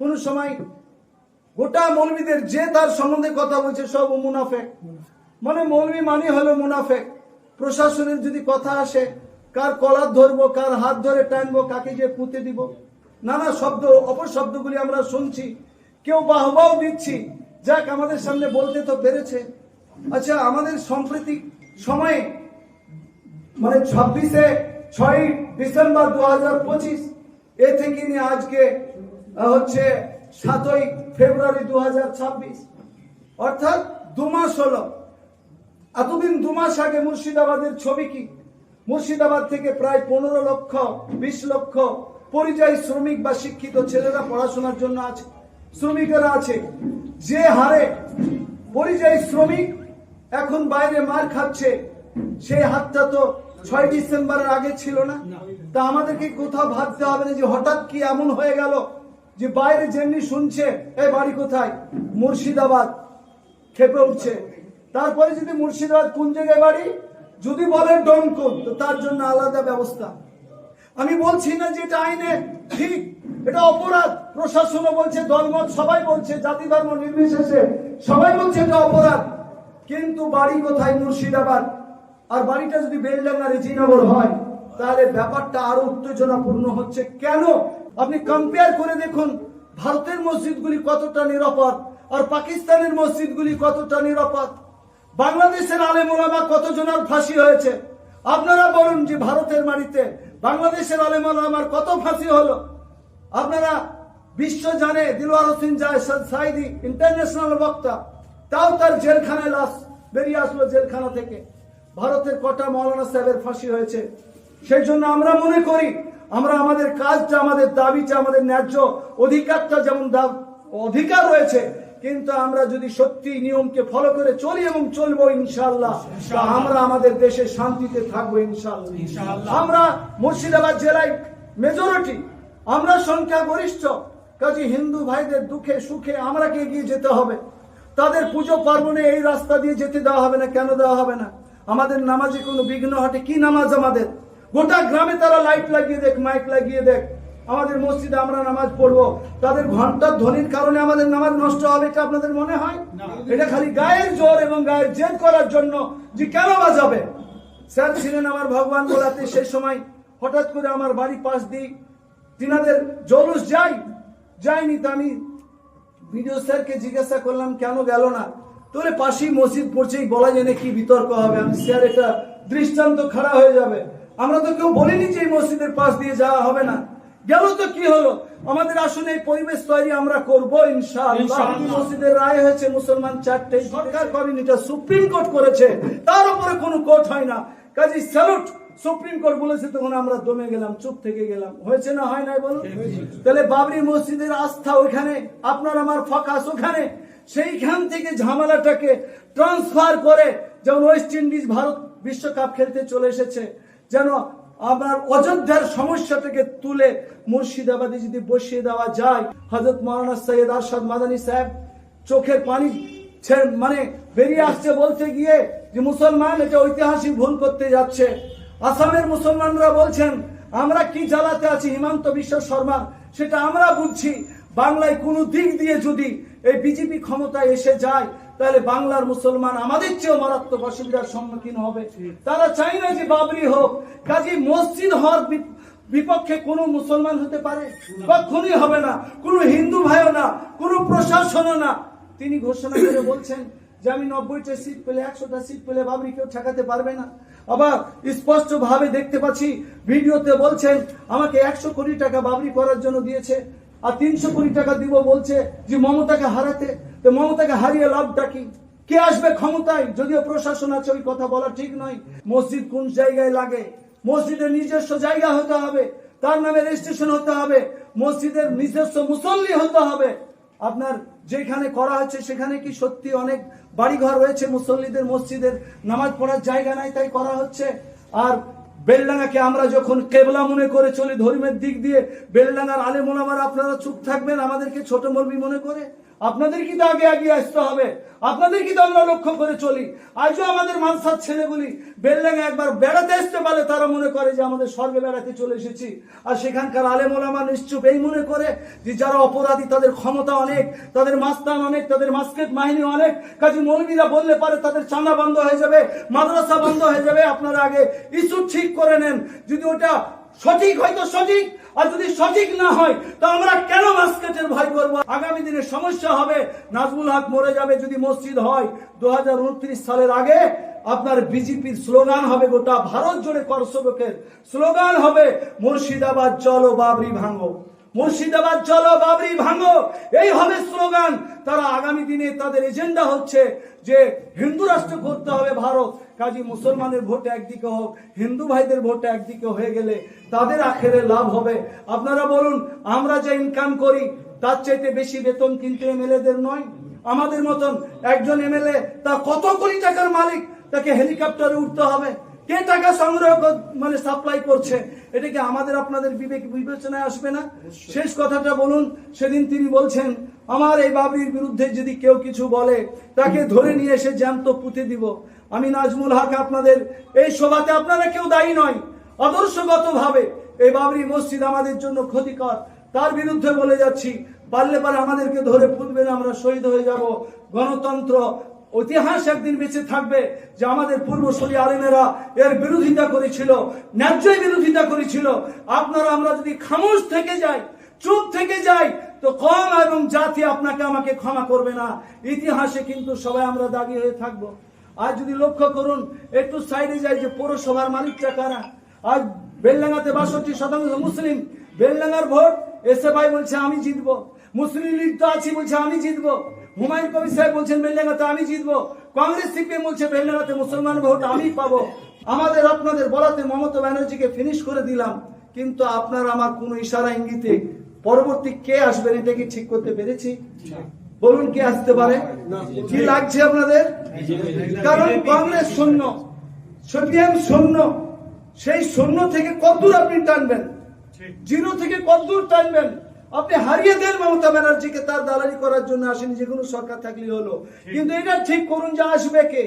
কোন সময় গোটা মৌলবীদের যে তার সম্বন্ধে কথা বলছে, সব মুনাফেক। মানে মৌলবী মানে হলো মুনাফেক। প্রশাসনের যদি কথা আসে, কার কলার ধরবো, কার হাত ধরে টানবো, কাকে যে পুঁতে দিব, নানা শব্দ অপশব্দগুলি আমরা শুনছি, কেউ বাহবাও দিচ্ছি। যাক, আমাদের সামনে বলতে তো পেরেছে। আচ্ছা আমাদের সাম্প্রতিক সময়ে মানে ছাব্বিশে ছয় ডিসেম্বর দু হাজার পঁচিশ, এ থেকে নিয়ে আজকে হচ্ছে সাতই ফেব্রুয়ারি দু হাজার ছাব্বিশ। অর্থাৎ দু মাস হলো। এতদিন দু মাস আগে মুর্শিদাবাদের ছবি কি? মুর্শিদাবাদ থেকে প্রায় পনেরো লক্ষ, বিশ লক্ষ পরিযায়ী শ্রমিক বা শিক্ষিত ছেলেরা পড়াশোনার জন্য আছে, শ্রমিকেরা আছে। যে হারে পরিযায়ী শ্রমিক এখন বাইরে মার খাচ্ছে সেই হাতটা তো ছয় ডিসেম্বরের আগে ছিল না। তা আমাদেরকে কোথাও ভাবতে হবে না যে হঠাৎ কি এমন হয়ে গেল। যে বাইরে যেমনি শুনছে এই বাড়ি কোথায়? মুর্শিদাবাদ খেপে উঠছে। তারপরে যদি মুর্শিদাবাদ কোন জায়গায় বাড়ি? যদি বলেন ডনকুন তো তার জন্য আলাদা ব্যবস্থা। আমি বলছি না যে এটা আইনে ঠিক, এটা অপরাধ। প্রশাসনও বলছে, দলমত সবাই বলছে, জাতি ধর্ম নির্বিশেষে সবাই বলছে এটা অপরাধ। কিন্তু বাড়ি কোথায় মুর্শিদাবাদ? আর বাড়িটা যদি বেলডাঙ্গা রেজিনগর হয়, তাহলে ব্যাপারটা আরও উত্তেজনাপূর্ণ হচ্ছে। কেন? আপনি কম্পেয়ার করে দেখুন, ভারতের মসজিদগুলি কতটা নিরাপদ আর পাকিস্তানের মসজিদগুলি কতটা নিরাপদ। বাংলাদেশের আলেম ওলামা কতজনের ফাঁসি হয়েছে? আপনারা বলুন যে ভারতের মাটিতে বাংলাদেশের আলেম ওলামার কত ফাঁসি হলো? আপনারা বিশ্ব জানে দিলওয়ার হোসেন যায় সাইদি ইন্টারন্যাশনাল বক্তা, তাও তার জেলখানায় লাশ বেরিয়ে আসলো জেলখানা থেকে। ভারতের কটা মৌলানা সাহেবের ফাঁসি হয়েছে, সেই জন্য আমরা মনে করি আমরা আমাদের কাজটা আমাদের দাবিটা আমাদের ন্যায্য অধিকারটা যেমন দাব- অধিকার রয়েছে কিন্তু আমরা যদি সত্যি নিয়মকে ফলো করে চলি এবং চলবো ইনশাল্লাহ আমরা আমাদের দেশে শান্তিতে থাকব ইনশাল্লাহ আমরা মুর্শিদাবাদ জেলায় মেজরিটি আমরা সংখ্যা গরিষ্ঠ কাজে হিন্দু ভাইদের দুঃখে সুখে আমরাকে এগিয়ে যেতে হবে। তাদের পুজো পার্বণে এই রাস্তা দিয়ে যেতে দেওয়া হবে না কেন দেওয়া হবে না? আমাদের নামাজে কোনো বিঘ্ন ঘটে কি নামাজ আমাদের? গোটা গ্রামে তারা লাইট লাগিয়ে দেখ মাইক লাগিয়ে দেখ। আমাদের মসজিদে আমরা নামাজ পড়ব। তাদের ঘণ্টার ধ্বনির কারণে আমাদের নামাজ নষ্ট হবে এটা আপনাদের মনে হয়? এটা খালি গায়ের জোর এবং গায়ের জেদ করার জন্য যে কেন বাজাবে? স্যার ছিলেন আমার ভগবান বলাতে সেই সময় হঠাৎ করে আমার বাড়ি পাশ দিই তিনাদের জলুস যাই যাইনি তো আমি ভিডিও স্যারকে জিজ্ঞাসা করলাম কেন গেল না? তোরে পাশেই মসজিদ পড়ছেই বলা যায় না কি বিতর্ক হবে? আমি স্যার এটা দৃষ্টান্ত খাড়া হয়ে যাবে। আমরা তো কেউ বলিনি যে এই মসজিদের পাশ দিয়ে যাওয়া হবে না। গেল তো কি হলো? আমাদের আসলে এই পরিবেশ তৈরি আমরা করব। মসজিদের রায় হয়েছে মুসলমান চারটে। সরকার করেনি এটা সুপ্রিম কোর্ট করেছে। তার উপরে কোনো কোর্ট হয় না। কাজী স্যালুট সুপ্রিম কোর্ট বলেছে তখন আমরা দমে গেলাম চুপ থেকে গেলাম। হয়েছে না হয় নাই বলো তাহলে বাবরি মসজিদের আস্থা ওখানে আপনার আমার ফকাস ওখানে। সেইখান থেকে ঝামেলাটাকে ট্রান্সফার করে যেমন ওয়েস্ট ইন্ডিজ ভারত বিশ্বকাপ খেলতে চলে এসেছে যেন আপনার অযোধ্যার সমস্যা থেকে তুলে মুর্শিদাবাদে যদি বসিয়ে দেওয়া যায় হজরত মৌলানা সৈয়দ আরশাদ মাদানী সাহেব চোখের পানি মানে বেরিয়ে আসছে বলতে গিয়ে যে মুসলমান এটা ঐতিহাসিক ভুল করতে যাচ্ছে। আসামের মুসলমানরা বলছেন, আমরা কি জ্বালাতে আছি হিমান্ত বিশ্ব শর্মা? সেটা আমরা বুঝছি। বাংলায় কোনো দিক দিয়ে যদি এই বিজেপি ক্ষমতায় এসে যায় তাহলে বাংলার মুসলমান আমাদের চেয়েও মারাত্মক অসুবিধার সম্মুখীন হবে। তারা চাই না যে বাবরি হোক, কাজে মসজিদ হওয়ার বিপক্ষে কোনো মুসলমান হতে পারে, কখনই হবে না। কোনো হিন্দু ভাইও না, কোনো প্রশাসনও না। তিনি ঘোষণা করে বলছেন যে আমি নব্বইটা সিট পেলে, একশোটা সিট পেলে বাবরি কেউ ঠেকাতে পারবে না। আবার স্পষ্ট ভাবে দেখতে পাচ্ছি, ভিডিওতে বলছেন, আমাকে একশো কোটি টাকা বাবরি করার জন্য দিয়েছে, আর তিনশো কোটি টাকা দিব বলছে যে মমতাকে হারাতে। তো মমতাকে হারিয়ে লাভটা কি? কে আসবে ক্ষমতায়? যদিও প্রশাসন আছে, ওই কথা বলা ঠিক নয়। মসজিদ কোন জায়গায় লাগে? মসজিদের নিজস্ব জায়গা হতে হবে, তার নামে রেজিস্ট্রেশন হতে হবে, মসজিদের নিজস্ব মুসল্লি হতে হবে। আপনার যেখানে করা হচ্ছে সেখানে কি সত্যি অনেক বাড়িঘর রয়েছে? মুসল্লিদের মসজিদের নামাজ পড়ার জায়গা নাই, তাই করা হচ্ছে। আর বেলডাঙ্গাকে আমরা যখন কেবলা মনে করে চলি, ধর্মের দিক দিয়ে বেলডাঙ্গার আলে মোলামার আপনারা চুপ থাকবেন? আমাদেরকে ছোট মরবি মনে করে? আপনাদের কি তো আগে আগে আসতে হবে? আপনাদের কি তো আমরা লক্ষ্য করে চলি? আজও আমাদের মানসার ছেলেগুলি বেলডাঙ্গে একবার বেড়াতে আসতে পারে তারা মনে করে যে আমাদের স্বর্গে বেড়াতে চলে এসেছি। আর সেখানকার আলেমোলামা নিশ্চুপ এই মনে করে যে যারা অপরাধী, তাদের ক্ষমতা অনেক, তাদের মাস্তান অনেক, তাদের মাস্কেট বাহিনী অনেক। কাজী মৌলবীরা বললে পারে তাদের চাঁদা বন্ধ হয়ে যাবে, মাদ্রাসা বন্ধ হয়ে যাবে। আপনারা আগে ইস্যু ঠিক করে নেন। যদি ওটা সঠিক হয়তো সঠিক, আর যদি সঠিক না হয়, তা আমরা কেন মাস্কেটের ভয় করব? আগামী দিনে সমস্যা হবে, নাজমুল হক মরে যাবে যদি মসজিদ হয়। দু হাজার উনত্রিশ সালের আগে আপনার বিজেপির স্লোগান হবে গোটা ভারত জুড়ে করসবকের স্লোগান হবে মুর্শিদাবাদ চলো বাবরি ভাঙো। মুর্শিদাবাদ, চলো বাবরি ভাঙো। এই হবে স্লোগান। তারা আগামী দিনে তাদের এজেন্ডা হচ্ছে যে হিন্দু রাষ্ট্র করতে হবে ভারত। কাজী মুসলমানের ভোট একদিকে হোক, হিন্দু ভাইদের ভোট একদিকে হয়ে গেলে তাদের আখেরে লাভ হবে। আপনারা বলুন, আমরা যে ইনকাম করি, তার চাইতে বেশি বেতন কিন্তু এমএলএদের নয়। আমাদের মতন একজন এমএলএ তা কত কোটি টাকার মালিক? তাকে হেলিকপ্টারে উঠতে হবে। কে টাকা সংগ্রহ মানে সাপ্লাই করছে? এটা কি আমাদের আপনাদের বিবেক বিবেচনায় আসবে না? শেষ কথাটা বলুন। সেদিন তিনি বলছেন আমার এই বাবরির বিরুদ্ধে যদি কেউ কিছু বলে তাকে ধরে নিয়ে এসে জ্যান্ত পুঁতে দিব। আমি নাজমুল হক আপনাদের এই সভাতে আপনারা কেউ দায়ী নয় আদর্শগত ভাবে এই বাবরি মসজিদ আমাদের জন্য ক্ষতিকর। তার বিরুদ্ধে বলে যাচ্ছি পারলে পারে আমাদেরকে ধরে পুঁতবেন আমরা শহীদ হয়ে যাব। গণতন্ত্র ইতিহাস একদিন বেঁচে থাকবে যে আমাদের পূর্বসূরি আলেমেরা এর বিরোধিতা করেছিল ন্যায্য বিরোধিতা করেছিল। আপনারা, আমরা যদি খামোশ থেকে যাই, চুপ থেকে যাই, তো কম এবং জাতি আপনাকে আমাকে ক্ষমা করবে না। ইতিহাসে কিন্তু সবাই আমরা দাগি হয়ে থাকব। আর যদি লক্ষ্য করুন, একটু সাইডে যাই যে পৌরসভার মালিকটা কারা? আজ বেলডাঙ্গাতে বাষট্টি শতাংশ মুসলিম। বেলডাঙ্গার ভোট এসে ভাই বলছে আমি জিতবো। মুসলিম লীগ তো আছি বলছে আমি জিতবো। হুমায়ুন কবির সাহেব বলছেন বেলডাঙ্গাতে আমি জিতবো। কংগ্রেস সিপিএম বলছে বেলডাঙ্গাতে মুসলমান ভোট আমি পাবো। আমাদের আপনাদের বলাতে মমতা ব্যানার্জিকে ফিনিশ করে দিলাম। কিন্তু আপনার আমার কোনো ইশারা ইঙ্গিতে পরবর্তী কে আসবেন এটা কি ঠিক করতে পেরেছি? বলুন কে আসতে পারে? কি লাগছে আপনাদের? কারণ কংগ্রেস শূন্য সিপিএম শূন্য। সেই শূন্য থেকে কতদূর আপনি টানবেন? জিরো থেকে কতদূর টানবেন? আপনি হারিয়ে দেন মমতা ব্যানার্জিকে তার দালালি করার জন্য আসেনি যে কোনো সরকার থাকলেই হলো। কিন্তু এটা ঠিক করুন যে আসবে কে?